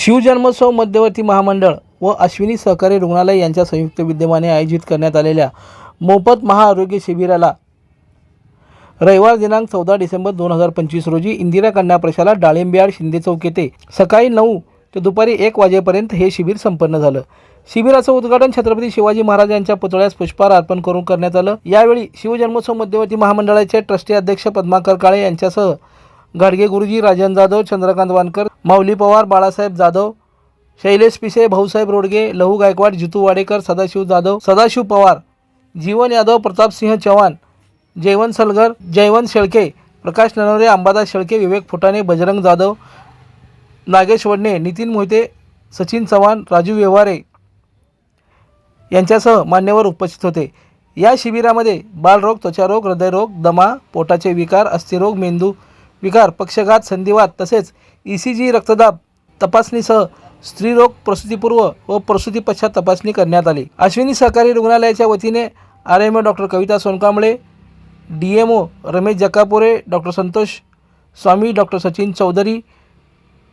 शिवजन्मोत्सव मध्यवर्ती महामंडळ व अश्विनी सहकारी रुग्णालय यांच्या संयुक्त विद्यमाने आयोजित करण्यात आलेल्या मोफत महाआरोग्य शिबिराला रविवार दिनांक चौदा डिसेंबर दोन हजार पंचवीस रोजी इंदिरा कन्या प्रशाला डाळिंबियाड शिंदे चौक येथे सकाळी नऊ ते दुपारी एक वाजेपर्यंत हे शिबिर संपन्न झालं. शिबिराचं उद्घाटन छत्रपती शिवाजी महाराज यांच्या पुतळ्यास पुष्पहार अर्पण करून करण्यात आलं. यावेळी शिवजन्मोत्सव मध्यवर्ती महामंडळाचे ट्रस्टी अध्यक्ष पद्माकर काळे यांच्यासह गाडगे गुरुजी राजन जाधव चंद्रकांत वानकर माऊली पवार बाळासाहेब जाधव शैलेश पिसे भाऊसाहेब रोडगे लहू गायकवाड जितू वाडेकर सदाशिव जाधव सदाशिव पवार जीवन यादव प्रतापसिंह चव्हाण जयवंत सलगर जयवंत शेळके प्रकाश ननवरे अंबादास शेळके विवेक फुटाणे बजरंग जाधव नागेश वडणे नितीन मोहिते सचिन चव्हाण राजू व्यवहारे यांच्यासह मान्यवर उपस्थित होते. या शिबिरामध्ये बालरोग त्वचारोग हृदयरोग दमा पोटाचे विकार अस्थिरोग मेंदू विकार पक्षघात संधिवात तसेच ई सी जी रक्तदाब तपासणीसह स्त्रीरोग प्रसूतीपूर्व व प्रसूतीपश्चात तपासणी करण्यात आली. अश्विनी सहकारी रुग्णालयाच्या वतीने R M O doctor Kavita Sonkamble D M O Ramesh Jakapure doctor Santosh Swami doctor Sachin Chaudhari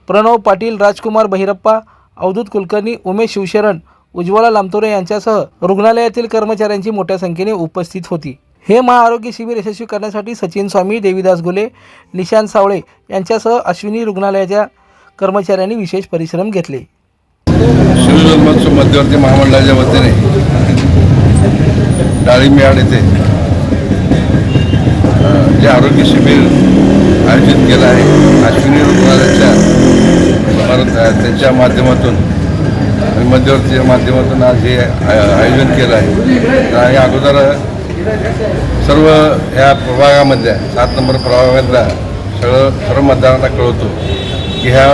Pranav Patil Rajkumar Bahirappa Avadhoot Kulkarni Umesh Shivsharan Ujjwala Lamtore यांच्यासह रुग्णालयातील कर्मचाऱ्यांची मोठ्या संख्येने उपस्थित होती. हे महाआरोग्य शिबिर यशस्वी करण्यासाठी सचिन स्वामी देवीदास गुले निशांत सावळे यांच्यासह अश्विनी रुग्णालयाच्या कर्मचाऱ्यांनी विशेष परिश्रम घेतले. शिवजन्मोत्सव मध्यवर्ती महामंडळाच्या वतीने डाळिंबियाड येथे जे आरोग्य शिबिर आयोजित केलं आहे अश्विनी रुग्णालयाच्या त्यांच्या माध्यमातून मध्यवर्तीच्या माध्यमातून आज हे आय- आयोजन केलं आहे. तर आणि अगोदर सर्व या प्रभागामधल्या सात नंबर प्रभागातल्या सगळं सर्व मतदारांना कळवतो की ह्या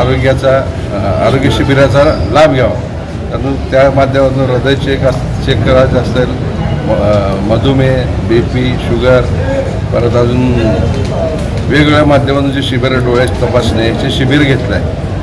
आरोग्याचा आरोग्य शिबिराचा लाभ घ्यावा. कारण त्या माध्यमातून हृदय चेक अस चेक करायचं असेल म- मधुमेह बी पी शुगर परत अजून वेगवेगळ्या माध्यमातून जे शिबिर डोळ्याची तपासणी याचे शिबिर घेतलं आहे